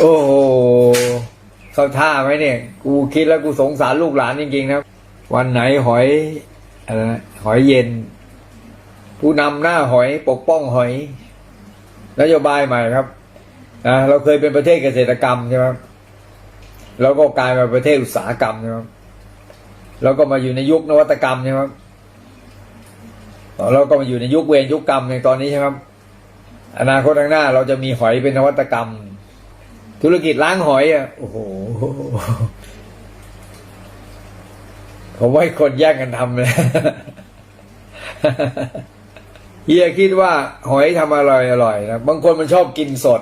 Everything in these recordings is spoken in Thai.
โอ้โหเข้าท่าไหมเนี่ย กูคิดแล้วกูสงสารลูกหลานจริงๆนะ วันไหนหอยอะไรหอยเย็น ผู้นำหน้าหอยปกป้องหอย นโยบายใหม่ครับนะเราเคยเป็นประเทศเกษตรกรรมใช่ไหมครับแล้วก็กลายมาประเทศอุตสาหกรรมใช่ไหมครับแล้วก็มาอยู่ในยุคนวัตกรรมใช่ไหมครับเราก็มาอยู่ในยุคเวรยุคกรรมในตอนนี้ใช่ไหมครับอนาคตข้างหน้า เราจะมีหอยเป็นนวัตกรรม ธุรกิจล้างหอยอะโอ้โหผมว่าให้คนแย่งกันทำเลยเฮียคิดว่าหอยทำอร่อยอร่อยนะบางคนมันชอบกินสด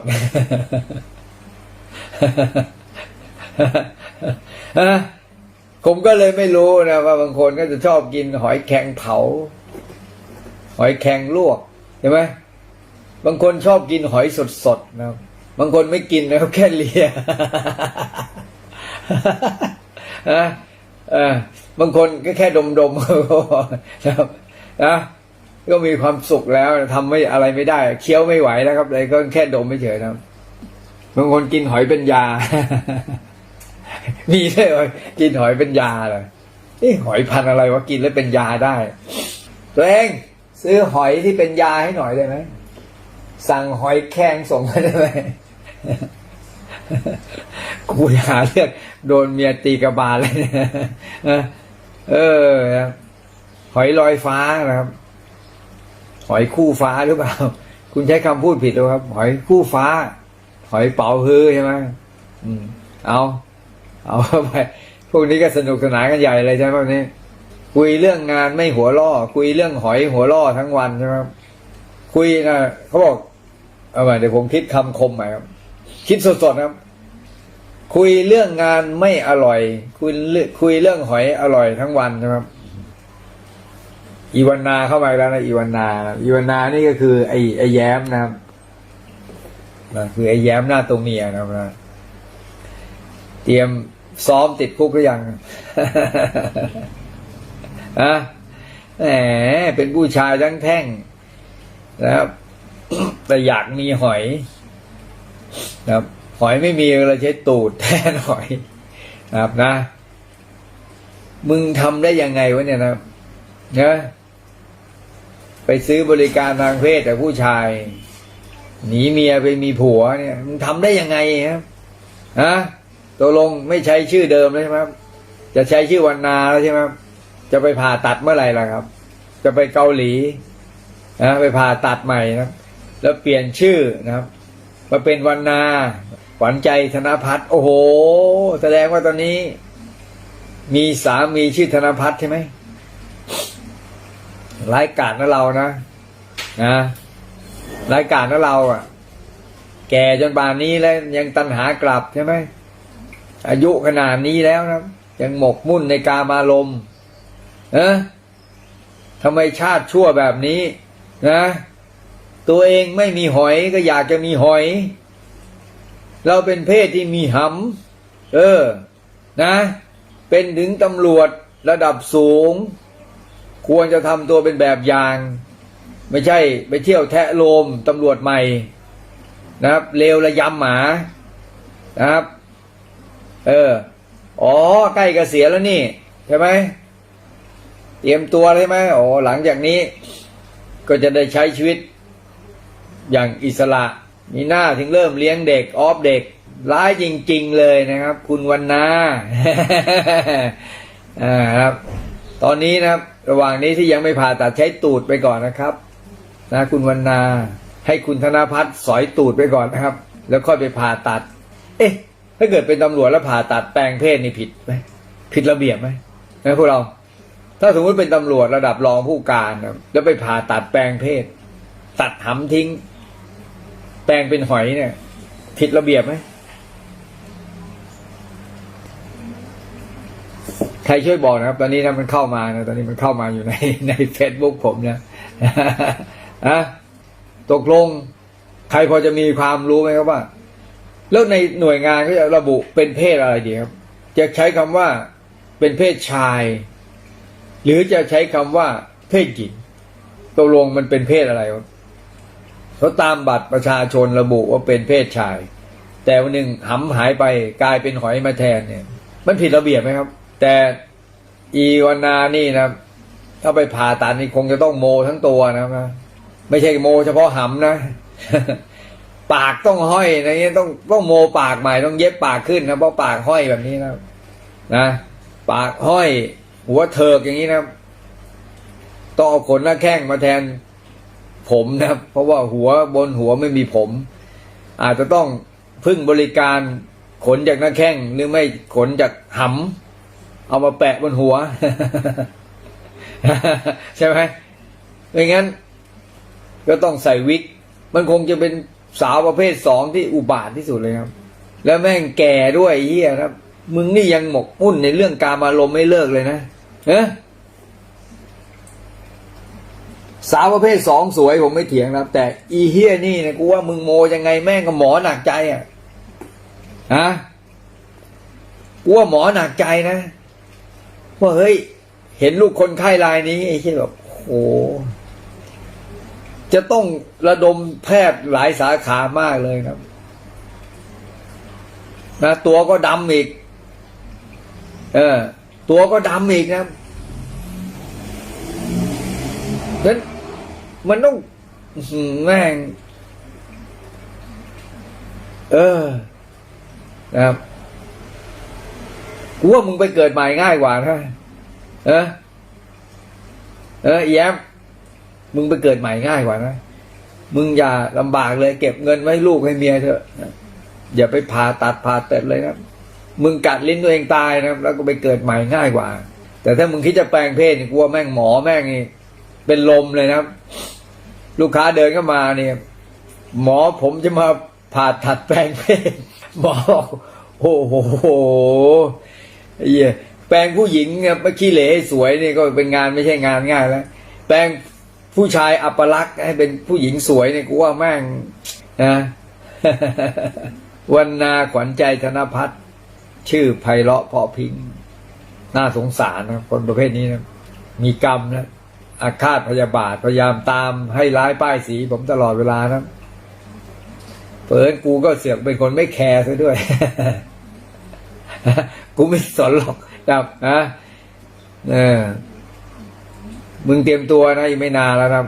ฮะผมก็เลยไม่รู้นะว่าบางคนก็จะชอบกินหอยแข็งเผา หอยแข็งลวกใช่ไหมบางคนชอบกินหอยสดๆนะครั บางคนไม่กินนะครับแค่เลียนะเออบางคนก็แค่ดมๆก็พอนะครับนะก็มีความสุขแล้วทำไม่อะไรไม่ได้ เคี้ยวไม่ไหวแล้วครับเลยก็แค่ดมไม่เฉยนะบางคนกินหอยเป็นยา มีด้วยเหรอกินหอยเป็นยาเลยนี่หอยพันอะไรวะกินแล้วเป็นยาได้ ตัวเองซื้อหอยที่เป็นยาให้หน่อยได้ไหมสั่งหอยแข้งส่งมาได้ไหม กูหาเรื่องโดนเมียตีกระบาลเลยนะเออหอยลอยฟ้านะครับ หอยคู่ฟ้าหรือเปล่า คุณใช้คำพูดผิดหรือครับ หอยคู่ฟ้า หอยเป๋าฮือใช่ไหมอืม เอาเอาเข้าไป พวกนี้ก็สนุกสนานกันใหญ่เลยใช่ไหมพวกนี้คุยเรื่องงานไม่หัวล่อ คุยเรื่องหอยหัวล่อทั้งวันใช่ไหมคุยนะเขาบอกเอาใหม่เดี๋ยวผมคิดคำคมใหม่ครับ คิดสดๆครับ คุยเรื่องงานไม่อร่อย คุยเรื่องคุยเรื่องหอยอร่อยทั้งวันใช่ไหมครับ อีวานาเข้ามาแล้วนะอีวานาอีวานานี่ก็คือไอ้ไอ้แย้มนะครับนะคือไอ้แย้มหน้าตัวเมียนะครับนะเตรียมซ้อมติดคุกหรือยังอะแหมเป็นผู้ชายทั้งแท่งนะครับแต่อยากมีหอย นะครับหอยไม่มีเราใช้ตูดแทนหอยนะครับนะ มึงทำได้ยังไงวะเนี่ยนะนะไปซื้อบริการทางเพศแต่ผู้ชาย หนีเมียไปมีผัวเนี่ยมึงทำได้ยังไงครับฮะตกลงไม่ใช้ชื่อเดิมแล้วใช่ไหมครับจะใช้ชื่อวันนาแล้วใช่ไหมครับจะไปผ่าตัดเมื่อไหร่ล่ะครับ จะไปเกาหลีนะไปผ่าตัดใหม่นะแล้วเปลี่ยนชื่อนะครับ มาเป็นวันนาขวัญใจธนพัฒน์โอ้โห แสดงว่าตอนนี้ มีสามีชื่อธนพัฒน์ใช่ไหมรายการนะเรานะนะรายการนะเราอะ แก่จนป่านนี้แล้วยังตันหากลับใช่ไหมอายุขนาดนี้แล้วนะยังหมกมุ่นในกามารมณ์เอะทำไมชาติชั่วแบบนี้ นะ ตัวเองไม่มีหอยก็อยากจะมีหอย เราเป็นเพศที่มีหำเออ นะ เป็นถึงตำรวจระดับสูง ควรจะทำตัวเป็นแบบอย่าง ไม่ใช่ไปเที่ยวแทะโลมตำรวจใหม่นะครับเลวระยำหมานะครับ เออ อ๋อ ใกล้เกษียณแล้วนี่ ใช่ไหมเตรียมตัวใช่ไหมอ๋อหลังจากนี้ ก็จะได้ใช้ชีวิต อย่างอิสระ มีหน้าถึงเริ่มเลี้ยงเด็กออฟเด็ก ร้ายจริง ๆ เลยนะครับ คุณวันนาอ่าครับ ตอนนี้นะครับ ระหว่างนี้ที่ยังไม่ผ่าตัดใช้ตูดไปก่อนนะครับนะคุณวันนาให้คุณธนพัฒน์สอยตูดไปก่อนนะครับ แล้วค่อยไปผ่าตัด เอ๊ะ ถ้าเกิดเป็นตำรวจแล้วผ่าตัดแปลงเพศนี่ผิดไหมผิดระเบียบไหมนะพวกเรา ถ้าสมมติเป็นตำรวจระดับรองผู้การนะแล้วไปผ่าตัดแปลงเพศ ตัดหำทิ้ง แปลงเป็นหอยเนี่ย ผิดระเบียบไหมใครช่วยบอกนะครับ ตอนนี้นะมันเข้ามานะตอนนี้มันเข้ามาอยู่ในในเฟซบุ๊กผมนะอะตกลง ใครพอจะมีความรู้ไหมครับว่า แล้วในหน่วยงานเขาจะระบุเป็นเพศอะไรดีครับ จะใช้คำว่าเป็นเพศชาย หรือจะใช้คำว่าเพศหญิงตกลงมันเป็นเพศอะไรครับ เขาตามบัตรประชาชนระบุว่าเป็นเพศชาย แต่วันหนึ่งหำหายไปกลายเป็นหอยมาแทนเนี่ย มันผิดระเบียบไหมครับ แต่อีวานานี่นะถ้าไปผ่าตัดนี่คงจะต้องโมทั้งตัวนะครับไม่ใช่โมเฉพาะหำนะ ปากต้องห้อยนะเงี้ยต้องต้องโมปากใหม่ต้องเย็บปากขึ้นนะเพราะปากห้อยแบบนี้นะนะปากห้อย หัวเถิกอย่างนี้นะต้องเอาขนหน้าแข้งมาแทน ผมนะครับเพราะว่าหัวบนหัวไม่มีผม อาจจะต้องพึ่งบริการขนจากหน้าแข้งหรือไม่ขนจากหำเอามาแปะบนหัว ใช่ไหมไม่งั้น ก็ต้องใส่วิก มันคงจะเป็นสาวประเภทสองที่อุบาทที่สุดเลยครับ แล้วแม่งแก่ด้วยเฮียครับ มึงนี่ยังหมกมุ่นในเรื่องการอารมณ์ไม่เลิกเลยนะเนะ สาวประเภทสองสวยผมไม่เถียงนะครับ แต่อีเฮียนี่นะกูว่ามึงโมยังไงแม่งก็หมอหนักใจอะฮะกูว่าหมอหนักใจนะว่าเฮ้ย เห็นลูกคนไข้รายนี้ไอ้เฮียแบบโอ้โหจะต้องระดมแพทย์หลายสาขามากเลยครับนะตัวก็ดำอีก เออ ตัวก็ดำอีกนะครับนั้น มันต้องแม่ง เออนะครับกูว่ามึงไปเกิดใหม่ง่ายกว่านะเออเออแย้มมึงไปเกิดใหม่ง่ายกว่านะมึงอย่าลำบากเลย เก็บเงินไว้ลูกให้เมียเถอะอย่าไปผ่าตัดผ่าตัดเลยนะมึงกัดลิ้นตัวเองตายนะแล้วก็ไปเกิดใหม่ง่ายกว่า แต่ถ้ามึงคิดจะแปลงเพศกลัวแม่งหมอแม่งนี่เป็นลมเลยนะ ลูกค้าเดินเข้ามาเนี่ย หมอผมจะมาผ่าตัดแปลงเพศหมอโอ้โหไอ้เยแปลงผู้หญิงเนี่ยขี้เหร่ให้สวยนี่ก็เป็นงานไม่ใช่งานง่ายแล้ว แปลงผู้ชายอัปลักษณ์ให้เป็นผู้หญิงสวยเนี่ยกูว่าแม่งนะวันนาขวัญใจธนพัฒน์ชื่อไพเราะเพาะพิง น่าสงสารนะคนประเภทนี้นะมีกรรมนะ อาฆาตพยาบาทพยายามตามให้ร้ายป้ายสี ผมตลอดเวลานะเปิดกูก็เสือกเป็นคนไม่แคร์ซะด้วย กูไม่สนหรอกครับนะเออมึงเตรียมตัวนะอีกไม่นานแล้วครับ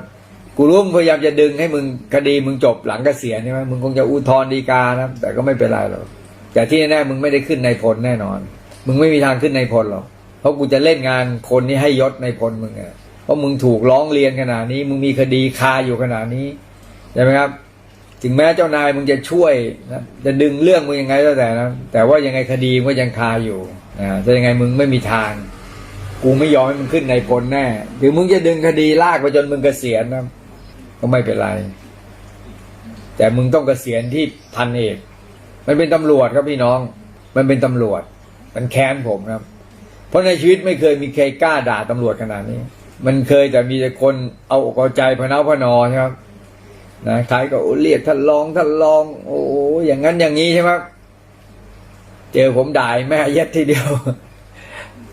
กูรู้มึงพยายามจะดึงให้มึงคดีมึงจบหลังกเกษียณใช่ไหมมึงคงจะอุทธรณ์ฎีกานะแต่ก็ไม่เป็นไรหรอกแต่ที่แน่ๆมึงไม่ได้ขึ้นในพลแน่นอน มึงไม่มีทางขึ้นในพลหรอกเพราะกูจะเล่นงานคนนี้ให้ยศในพลมึงอะ เพราะมึงถูกร้องเรียนขนาดนี้ มึงมีคดีคาอยู่ขนาดนี้ใช่ไหมครับ ถึงแม้เจ้านายมึงจะช่วยนะจะดึงเรื่องมึงยังไงก็แต่นะแต่ว่ายังไงคดีมันก็ยังคาอยู่นะจะยังไงมึงไม่มีทาง กูไม่ยอมให้มึงขึ้นในพลแน่ถึงมึงจะดึงคดีลากไปจนมึงเกษียณนะก็ไม่เป็นไร แต่มึงต้องเกษียณที่พันเอกมันเป็นตำรวจครับพี่น้อง มันเป็นตำรวจ มันแค้นผมครับ เพราะในชีวิตไม่เคยมีใครกล้าด่าตำรวจขนาดนี้ มันเคยแต่มีแต่คนเอาอกเอาใจพนาพนอใช่ไหมครับนะใครก็โอ้เรียกท่านรองท่านรอง โอ้อย่างนั้นอย่างนี้ใช่ไหมครับเจอผมด่ายแม่เย็ดทีเดียว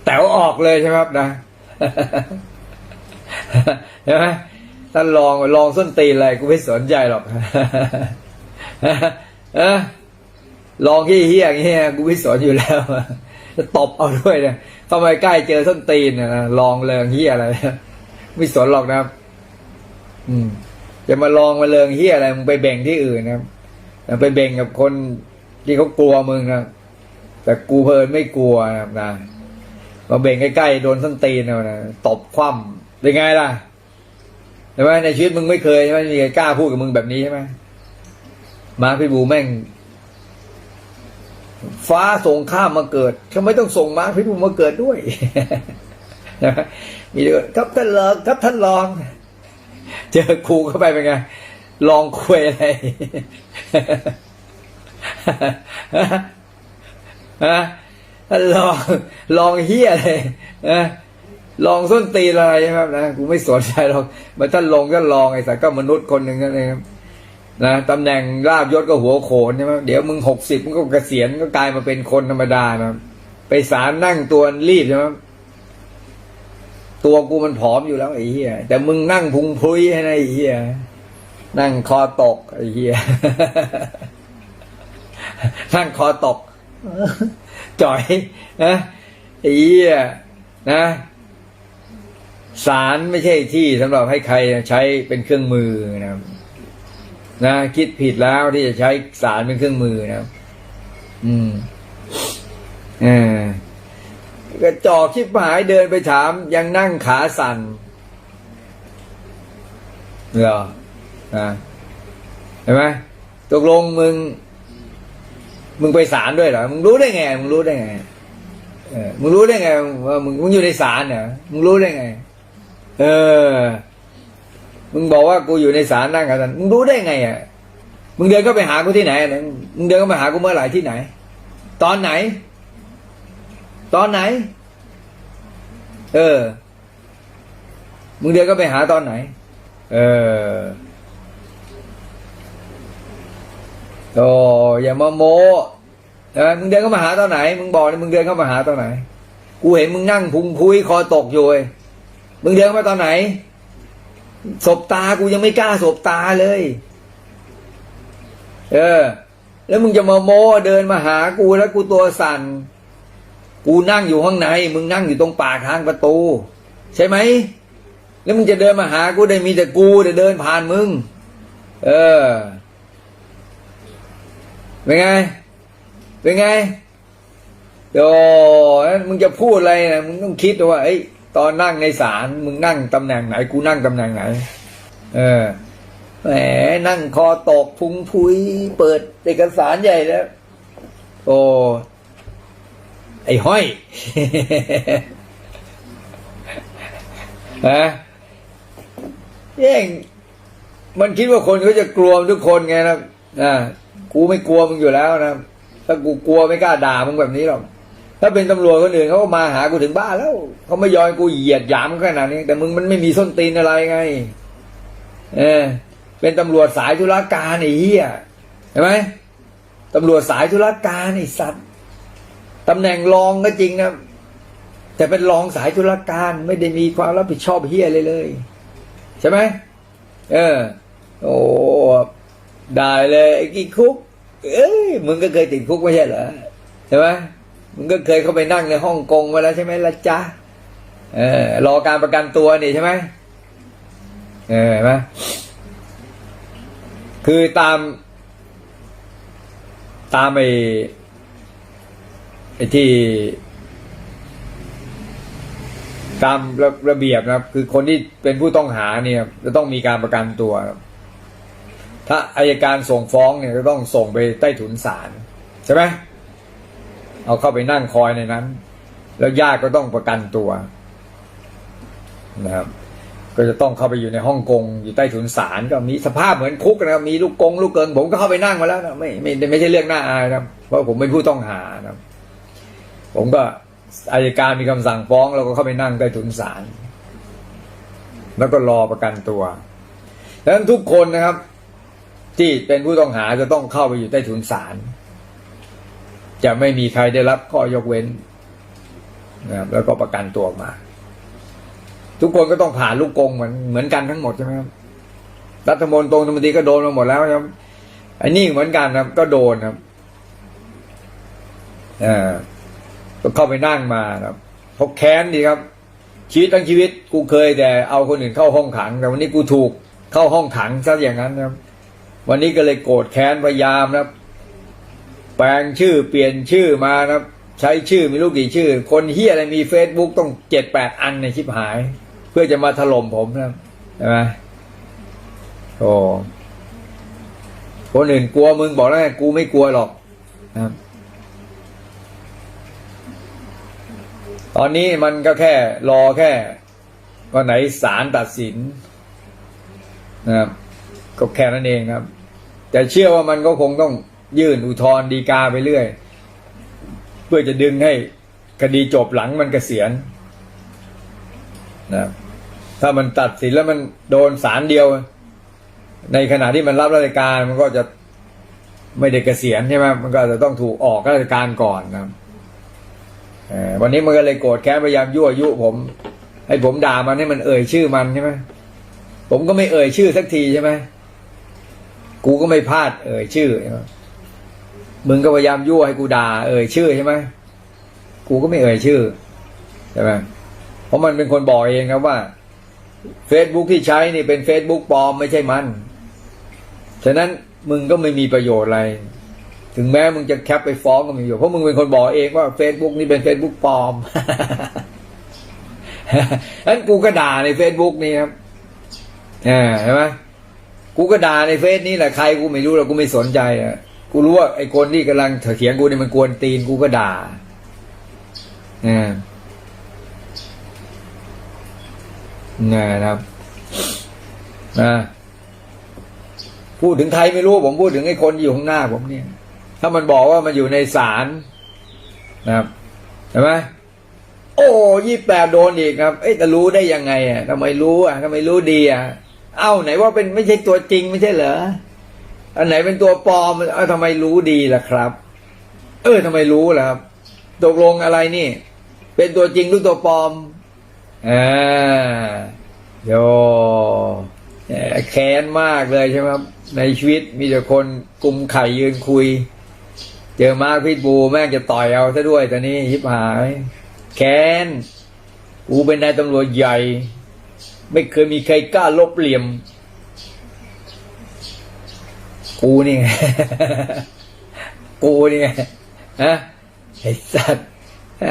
แต๋วออกเลยใช่ไหมครับนะใช่ไหมท่านลองลองส้นตีนอะไรกูไม่สนใจหรอกเออลองที่เฮี้ยอย่างเงี้ยกูไม่สนอยู่แล้วจะตบเอาด้วยเนี่ย เข้ามใกล้เจอส้นตีนนะลองเลิงเฮียอะไรไม่สนหรอกนะครับ อืมจะมาลองมาเลิงเฮียอะไรมึงไปแบ่งที่อื่นนะครับไปแบ่งกับคนที่เขากลัวมึงนะแต่กูเพลินไม่กลัวนะครับนะมาเบ่งใกล้ๆโดนส้นตีนนะตบคว่ำเป็นไงล่ะใช่ไหมในชีวิตมึงไม่เคยใช่ไหมมีใครกล้าพูดกับมึงแบบนี้ใช่ไหมมาพี่บูแม่ง ฟ้าส่งข้ามมาเกิดทำไมต้องส่งมาพี่บูมาเกิดด้วยมีเรื่องครับท่านรองครับท่านรอง เจอครูเข้าไปเป็นไง ลองคุยอะไรฮะท่านลองลองเฮียอะไรนะลองส้นตีนอะไรใช่ไหมครับนะกูไม่สนใจหรอกมาท่านลงก็ลองไอ้สัตว์ก็มนุษย์คนหนึ่งนั่นเองครับ นะตำแหน่งลาบยศก็หัวโขนใช่ไหมเดี๋ยวมึงหกสิบมึงก็เกษียณก็กลายมาเป็นคนธรรมดานะไปศาลนั่งตัวรีบใช่ไหมตัวกูมันผอมอยู่แล้วไอ้เหี้ยแต่มึงนั่งพุงพุ้ยให้นะไอ้เหี้ยนั่งคอตกไอ้เหี้ยนั่งคอตกจ่อยนะไอ้เหี้ยนะสารไม่ใช่ที่สำหรับให้ใครใช้เป็นเครื่องมือนะครับ นะคิดผิดแล้วที่จะใช้สารเป็นเครื่องมือนะอืมเออกระจอกชิบหายเดินไปถาม ยังนั่งขาสั่นเหรอนะเห็นไหมตกลงมึง มึงไปศาลด้วยเหรอ มึงรู้ได้ไง มึงรู้ได้ไงเออมึงรู้ได้ไงว่ามึงมึงอยู่ในศาลเหรอมึงรู้ได้ไง เออ มึงบอกว่ากูอยู่ในศาลนั่งกันมึงรู้ได้ไงอะมึงเดินก็ไปหากูที่ไหนนะมึงเดินก็ไปหากูเมื่อไหร่ที่ไหน ตอนไหน ตอนไหน เออ มึงเดินก็ไปหาตอนไหน เออโอ้อย่ามาโมนะมึงเดินเข้ามาหาตอนไหน มึงบอกเลยมึงเดินเข้ามาหาตอนไหน กูเห็นมึงนั่งพุงพุยคอตกอยู่เว้ยมึงเดินมาตอนไหน สบตากูยังไม่กล้าสบตาเลย เออ แล้วมึงจะมาโม้เดินมาหากูแล้วกูตัวสั่น กูนั่งอยู่ข้างใน มึงนั่งอยู่ตรงปากทางประตู ใช่ไหม แล้วมึงจะเดินมาหากูได้มีแต่กูแต่เดินผ่านมึง เออ เป็นไง เป็นไงโอ้มึงจะพูดอะไรนะมึงต้องคิดว่าไอ้ ตอนนั่งในศาลมึงนั่งตำแหน่งไหน กูนั่งตำแหน่งไหน เออแหมนั่งคอตกพุงพุย เปิดเอกสารใหญ่แล้ว โอ้ไอ้ห้อยฮะแย่งมันคิดว่าคนเขาจะกลัวทุกคนไงนะอ่ากูไม่กลัวมึงอยู่แล้วนะถ้ากูกลัวไม่กล้าด่ามึงแบบนี้หรอก ถ้าเป็นตำรวจคนอื่นเขาก็มาหากูถึงบ้านแล้วเขาไม่ยอมกูเหยียดหยามขนาดนี้ แต่มึงมันไม่มีส้นตีนอะไรไง เออ เป็นตำรวจสายธุรการไอ้เหี้ยเห็นไหมตำรวจสายธุรการไอ้สัตว์ตำแหน่งรองก็จริงนะแต่เป็นรองสายธุรการไม่ได้มีความรับผิดชอบเฮียเลยเลย ใช่ไหมเออ โอ้ได้เลยไอ้กี่คุก เอ้ยมึงก็เคยติดคุกไม่ใช่เหรอใช่ไหม มึงก็เคยเข้าไปนั่งในฮ่องกงมาแล้วใช่ไหมละจ๊ะเออรอการประกันตัวนี่ใช่ไหมเออเห็นไหมคือตาม ตามไอ้ไอ้ที่ ตามระระเบียบนะครับ คือคนที่เป็นผู้ต้องหาเนี่ย จะต้องมีการประกันตัวครับถ้าอายการส่งฟ้องเนี่ยจะต้องส่งไปใต้ถุนศาลใช่ไหม เอาเข้าไปนั่งคอยในนั้น แล้วญาติก็ต้องประกันตัวนะครับ ก็จะต้องเข้าไปอยู่ในฮ่องกง อยู่ใต้ถุนศาลก็มีสภาพเหมือนคุกนะครับมีลูกกง ลูกเกิงผมก็เข้าไปนั่งมาแล้วนะไม่ไม่ไม่ใช่เรื่องน่าอายนะเพราะผมเป็นผู้ต้องหานะผมก็อายการมีคำสั่งฟ้องเราก็เข้าไปนั่งใต้ถุนศาลแล้วก็รอประกันตัวดังนั้นทุกคนนะครับ ที่เป็นผู้ต้องหาจะต้องเข้าไปอยู่ใต้ถุนศาล จะไม่มีใครได้รับข้อยกเว้นนะครับแล้วก็ประกันตัวออกมา ทุกคนก็ต้องผ่านลูกกงเหมือนเหมือนกันทั้งหมดใช่ไหมครับรัฐมนตรีธรรมนตรีก็โดนมาหมดแล้วครับอันนี้เหมือนกันครับ ก็โดนครับเออก็เข้าไปนั่งมาครับเพราะแค้นดีครับ ชีวิตทั้งชีวิต กูเคยแต่เอาคนอื่นเข้าห้องขัง แต่วันนี้กูถูกเข้าห้องขังซะอย่างนั้นครับ วันนี้ก็เลยโกรธแค้นพยายามนะครับ แปลงชื่อเปลี่ยนชื่อมานะครับใช้ชื่อม่รู้กี่ชื่อ คนเฮียอะไรมีเฟซบุ๊กต้องเจ็ดแปดอันในชิบหาย เพื่อจะมาถล่มผมนะใช่ไหมโอ้คนอื่นกลัวมึงบอกแล้วไงกูไม่กลัวหรอกนะครับตอนนี้มันก็แค่รอแค่วันไหนศาลตัดสินนะครับก็แค่นั้นเองครับ แต่เชื่อว่ามันก็คงต้อง ยื่นอุทธรณ์ดีกาไปเรื่อย เพื่อจะดึงให้คดีจบหลังมันเกษียณนะถ้ามันตัดสินแล้วมันโดนศาลเดียว ในขณะที่มันรับราชการมันก็จะไม่ได้เกษียณใช่ไหมมันก็จะต้องถูกออกราชการก่อนนะอวันนี้มันก็เลยโกรธแค้นพยายามยั่วยุผมให้ผมด่ามันให้มันเอ่ยชื่อมันใช่ไหมผมก็ไม่เอ่ยชื่อสักทีใช่ไหมกูก็ไม่พลาดเอ่ยชื่อใช่ไหม มึงก็พยายามยั่วให้กูด่าเอ่ยชื่อใช่ไหมกูก็ไม่เอ่ยชื่อใช่ไหมเพราะมันเป็นคนบอกเองครับว่า Facebook ที่ใช้นี่เป็น Facebook ปลอมไม่ใช่มัน ฉะนั้นมึงก็ไม่มีประโยชน์อะไร ถึงแม้มึงจะแคปไปฟ้องก็ไมมีประโยชน์เพราะมึงเป็นคนบอกเองว่า Facebook นี่เป็น Facebook ปลอมฉะนั้นกูก็ด่าใน Facebook นี่ครับอ่าใช่ไหมกูก็ด่าในเฟซนี้แหละใครกูไม่รู้หรอกกูไม่สนใจอะ กูรู้ว่าไอ้คนที่กำลังเถียงกูนี่มันกวนตีนกูก็ด่าอ่นะครับนะพูดถึงใครไม่รู้ผมพูดถึงไอ้คนอยู่ข้างหน้าผมเนี่ย ถ้ามันบอกว่ามันอยู่ในศาลนะครับเห็นไหมโอ้ยี่แปดโดนอีกครับ เอ้ยจะรู้ได้ยังไงอะทำไมรู้อะทำไมรู้ดีอะเอ้าไหนว่าเป็นไม่ใช่ตัวจริงไม่ใช่เหรอ อันไหนเป็นตัวปลอมเอ้าทำไมรู้ดีล่ะครับ เออทำไมรู้ล่ะครับตกลงอะไรนี่ เป็นตัวจริงหรือตัวปลอมอ่าโยแค้นมากเลยใช่ไหมครับ ในชีวิตมีแต่คนกลุ่มไข่ยืนคุย เจอมาพิทบูแม่งจะต่อยเอาซะด้วยตอนนี้ฮิบหาย แค้นกูเป็นนายตำรวจใหญ่ ไม่เคยมีใครกล้าลบเหลี่ยม กูนี่ไง กูนี่ไงฮะไอ้สัตว์แห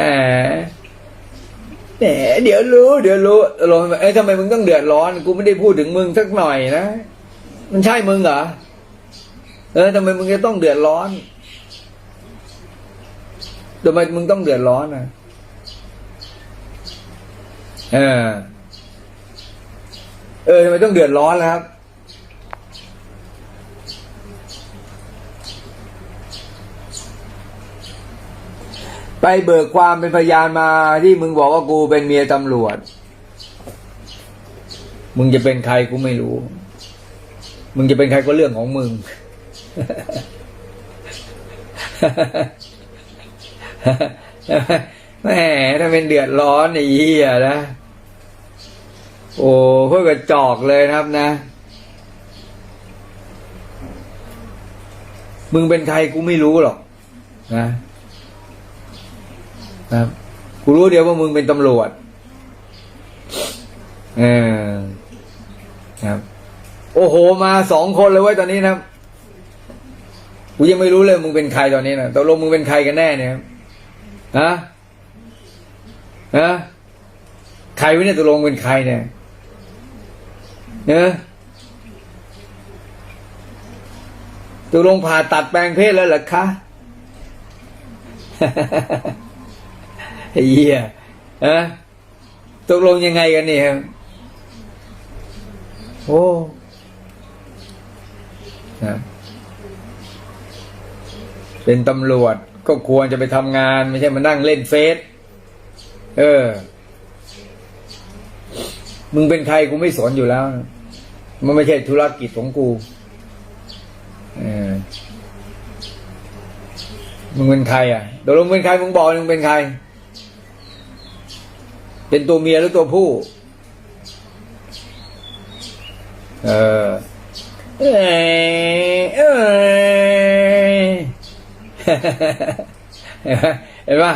มเดี๋ยวรู้ เดี๋ยวรู้ลงเอ้ยทำไมมึงต้องเดือดร้อน กูไม่ได้พูดถึงมึงสักหน่อยนะ มันใช่มึงเหรอ เออทำไมมึงจะต้องเดือดร้อนทำไมมึงต้องเดือดร้อนอะเออ เออทำไมต้องเดือดร้อนล่ะครับ ไปเบิกความเป็นพยานมาที่มึงบอกว่ากูเป็นเมียตำรวจ มึงจะเป็นใครกูไม่รู้ มึงจะเป็นใครก็เรื่องของมึง แหมถ้าเป็นเดือดร้อนไอ้เหี้ยนะ โอ้เพื่อกระจอกเลยนะครับนะ มึงเป็นใครกูไม่รู้หรอกนะ นะครับกูรู้เดียวว่ามึงเป็นตำรวจเออครับ โอ้โห มาสองคนเลยเว้ยตอนนี้นะครับกูยังไม่รู้เลยมึงเป็นใครตอนนี้นะตกลงมึงเป็นใครกันแน่เนี่ยครับฮะฮะใครวะเนี่ยตกลงเป็นใครเนี่ยเนอะตกลงผ่าตัดแปลงเพศแล้วเหรอคะ ไอ้เหี้ยฮะตกลงยังไงกันเนี่ยครับโอ้นะเป็นตำรวจก็ควรจะไปทำงาน ไม่ใช่มานั่งเล่นเฟซเออ มึงเป็นใครกูไม่สนอยู่แล้วนะมันไม่ใช่ธุรกิจของกูเออมึงเป็นใครอะตกลงเป็นใครมึงบอกมึงเป็นใคร เป็นตัวเมียหรือตัวผู้ เออเอยเอยเห็นปะ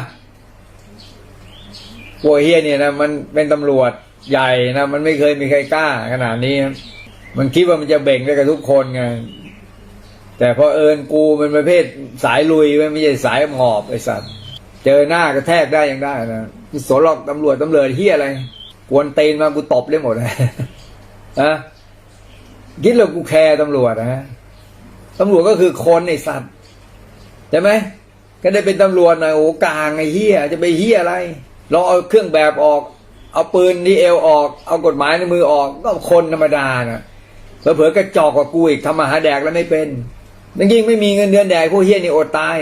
พวกเฮียเนี่ยนะมันเป็นตำรวจใหญ่นะ มันไม่เคยมีใครกล้าขนาดนี้ มันคิดว่ามันจะเบ่งได้กับทุกคนไงแต่พอเอิญกูเป็นประเภทสายลุยไม่ใช่สายหมอบไอ้สัตว์ เจอหน้ากระแทกได้ยังได้นะ ไม่สนหรอกตำรวจตำรวจเฮียอะไรกวนเตนมากูตบเลยหมดเลยนะคิดเลยกูแคร์ตำรวจนะตำรวจก็คือคนไอสัตว์ใช่ไหมก็ได้เป็นตำรวจหน่อยโอ้กลางไอ้เฮียจะไปเฮียอะไร เราเอาเครื่องแบบออก เอาปืนที่เอวออก เอากฎหมายในมือออกก็คนธรรมดานะเผลอๆกระจอกกว่ากูอีกทำมาหาแดกแล้วไม่เป็นยิ่งไม่มีเงินเดือนแดกพวกเฮียนี่อดตาย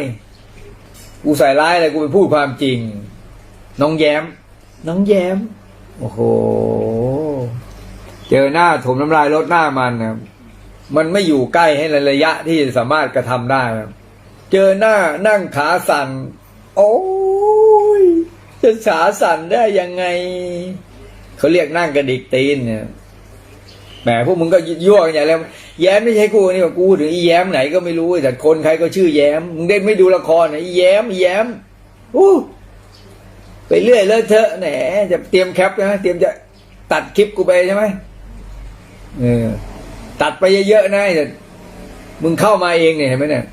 กูใส่ร้ายอะไรกูไปพูดความจริง น้องแย้ม น้องแย้ม โอ้โห เจอหน้าถมน้ำลายลดหน้ามันนะมันไม่อยู่ใกล้ให้ในระยะที่สามารถกระทำได้นะเจอหน้านั่งขาสั่น โอ้ยจะขาสั่นได้ยังไง เขาเรียกนั่งกระดิกตีนเนี่ยแหมพวกมึงก็ยั่วกันใหญ่แล้ว แย้มไม่ใช่กูนี่ว่ากูถึงอีแย้มไหนก็ไม่รู้แต่คนใครก็ชื่อแย้ม มึงเด็กไม่ดูละครนะอีแย้มอีแย้มอู้ ไปเรื่อยเลอะเทอแหนจะเตรียมแคปนะเตรียมจะตัดคลิปกูไปใช่ไหมเออ ตัดไปเยอะๆนะแต่มึงเข้ามาเองเนี่ยเห็นไหมเนี่ย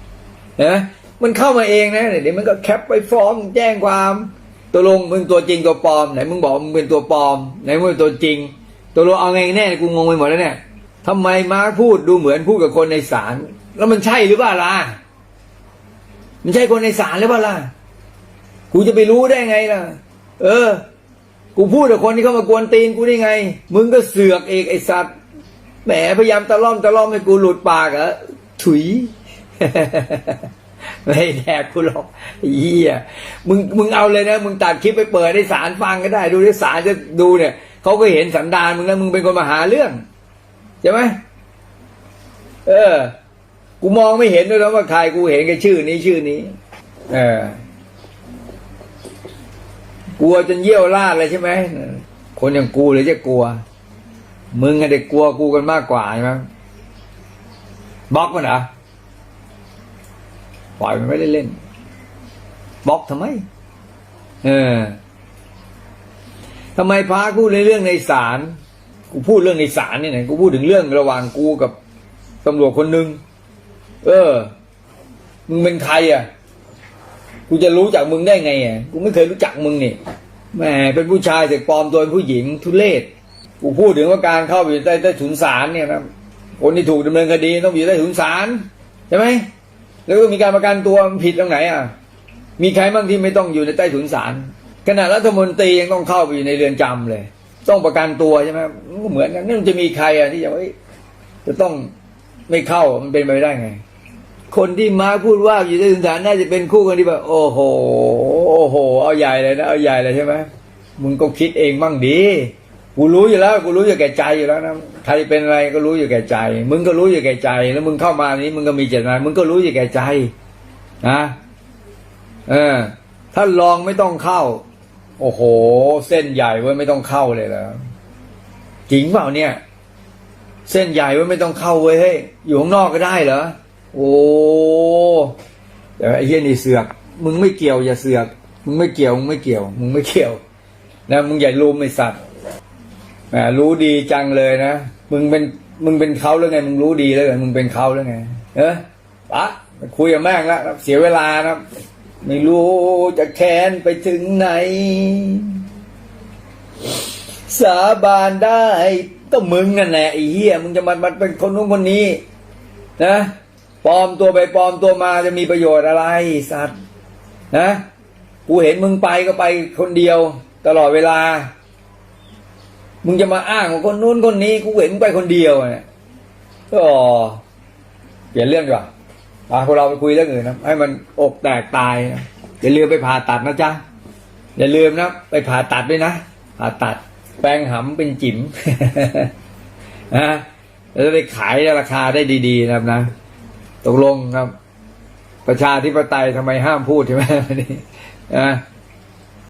นะมันเข้ามาเองนะเดี๋ยวมันก็แคปไปฟ้องแจ้งความตัวลงมึงตัวจริงตัวปลอมไหนมึงบอกมึงเป็นตัวปลอมไหนมึงเป็นตัวจริง ตัวลงเอาไงแน่กูงงไปหมดแล้วเนี่ยทำไมมาพูดดูเหมือนพูดกับคนในศาลแล้วมันใช่หรือเปล่าล่ะมันใช่คนในศาลหรือเปล่าล่ะกูจะไปรู้ได้ไงล่ะ เออ กูพูดกับคนที่เข้ามากวนตีนกูได้ไง มึงก็เสือกเอกไอสัตว์แหมพยายามตะล่อมตะล่อมให้กูหลุดปากเหรอถุยไม่แดกกูหรอกเหี้ยมึงมึงเอาเลยนะ มึงตัดคลิปไปเปิดให้ศาลฟังก็ได้ ดูที่ศาลจะดูเนี่ยเขาก็เห็นสันดานมึงแล้วมึงเป็นคนมาหาเรื่องใช่ไหมเออ กูมองไม่เห็นด้วยแล้วว่าใครกูเห็นแค่ชื่อนี้ชื่อนี้ เออ กลัวจนเยี่ยวราดเลยใช่ไหมคนอย่างกูเลยจะกลัว มึงอะเด็กกลัวกูกันมากกว่าใช่ไหมบล็อกมันเหรอปล่อยมันไม่ได้เล่นบล็อกทำไม เออทำไมพาพูดในเรื่องในศาลกูพูดเรื่องในศาลเนี่ยนะกูพูดถึงเรื่องระหว่างกูกับตำรวจคนหนึ่งเออ มึงเป็นใครอะ กูจะรู้จักมึงได้ไงอะกูไม่เคยรู้จักมึงนี่แหมเป็นผู้ชายแต่ปลอมตัวเป็นผู้หญิงทุเลศกูพูดถึงว่าการเข้าไปอยู่ใต้ใต้ถุนศาลเนี่ยนะคนที่ถูกดำเนินคดีต้องอยู่ใต้ถุนศาลใช่ไหมแล้วก็มีการประกันตัวมันผิดตรงไหนอะมีใครบ้างที่ไม่ต้องอยู่ในใต้ถุนศาลขณะรัฐมนตรียังต้องเข้าไปอยู่ในเรือนจำเลย ต้องประกันตัวใช่ไหมเหมือนกันนี่นจะมีใครอะที่จะว่าจะต้องไม่เข้ามันเป็นไปได้ไง คนที่มาพูดว่าอยู่ในถุนศาลน่าจะเป็นคู่กันที่แบบโอ้โหโอ้โห เอาใหญ่เลยนะเอาใหญ่เลยใช่ไหมมึงก็คิดเองบ้างดีกูรู้อยู่แล้วกูรู้อยู่แก่ใจอยู่แล้วนะใครเป็นอะไรก็รู้อยู่แก่ใจ มึงก็รู้อยู่แก่ใจ แล้วมึงเข้ามานี้มึงก็มีเจตนามึงก็รู้อยู่แก่ใจนะเออ ถ้าลองไม่ต้องเข้า โอ้โห เส้นใหญ่เว้ยไม่ต้องเข้าเลยแล้วจริงเปล่าเนี่ย เส้นใหญ่เว้ยไม่ต้องเข้าเว้ยเฮ้ยอยู่ข้างนอกก็ได้เหรอ โอ้แต่ไอ้เหี้ยนี่เสือก มึงไม่เกี่ยวอย่าเสือก มึงไม่เกี่ยวมึงไม่เกี่ยว มึงไม่เกี่ยวนะมึงอย่าลุมไอ้สัตว์แหมรู้ดีจังเลยนะมึงเป็นมึงเป็นเขาแล้วไง มึงรู้ดีแล้วไงมึงเป็นเขาแล้วไง เออปะคุยกับแม่งแล้วเสียเวลานะไม่รู้จะแค้นไปถึงไหน สาบานได้ก็มึงนั่นแหละไอ้เหี้ยมึงจะมามันเป็นคนนู้นคนนี้ นะ ปลอมตัวไปปลอมตัวมาจะมีประโยชน์อะไรสัตว์นะกูเห็นมึงไปก็ไปคนเดียว ตลอดเวลา มึงจะมาอ้างว่าคนนู้นคนนี้กูเห็นไปคนเดียวเนี่ยก็เปลี่ยนเรื่องดีกว่าพาพวกเราไปคุยเรื่องอื่นนะให้มันอกแตกตายนะอย่าลืมไปผ่าตัดนะจ๊ะอย่าลืมนะไปผ่าตัดด้วยนะผ่าตัดแปลงหำเป็นจิ๋มนะแล้วไปขายราคาได้ดี ๆ นะครับนะ ตกลงครับ ประชาธิปไตยทำไมห้ามพูดใช่ไหมวันนี้นะ